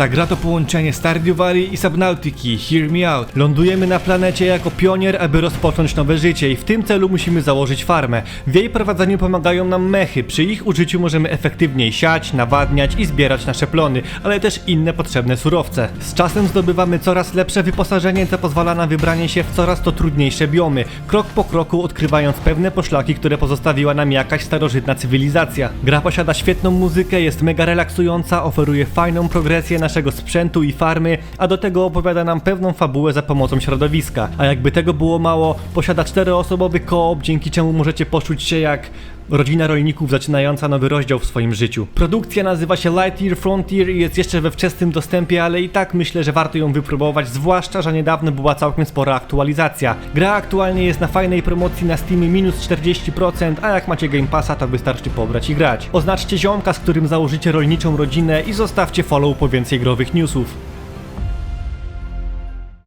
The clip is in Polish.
Ta gra to połączenie Stardew Valley i Subnautiki, hear me out. Lądujemy na planecie jako pionier, aby rozpocząć nowe życie i w tym celu musimy założyć farmę. W jej prowadzeniu pomagają nam mechy, przy ich użyciu możemy efektywniej siać, nawadniać i zbierać nasze plony, ale też inne potrzebne surowce. Z czasem zdobywamy coraz lepsze wyposażenie, co pozwala na wybranie się w coraz to trudniejsze biomy, krok po kroku odkrywając pewne poszlaki, które pozostawiła nam jakaś starożytna cywilizacja. Gra posiada świetną muzykę, jest mega relaksująca, oferuje fajną progresję naszego sprzętu i farmy, a do tego opowiada nam pewną fabułę za pomocą środowiska. A jakby tego było mało, posiada czteroosobowy koop, dzięki czemu możecie poczuć się jak Rodzina rolników zaczynająca nowy rozdział w swoim życiu. Produkcja nazywa się Lightyear Frontier i jest jeszcze we wczesnym dostępie, ale i tak myślę, że warto ją wypróbować, zwłaszcza, że niedawno była całkiem spora aktualizacja. Gra aktualnie jest na fajnej promocji na Steamie minus 40%, a jak macie Game Passa, to wystarczy pobrać i grać. Oznaczcie ziomka, z którym założycie rolniczą rodzinę i zostawcie follow po więcej growych newsów.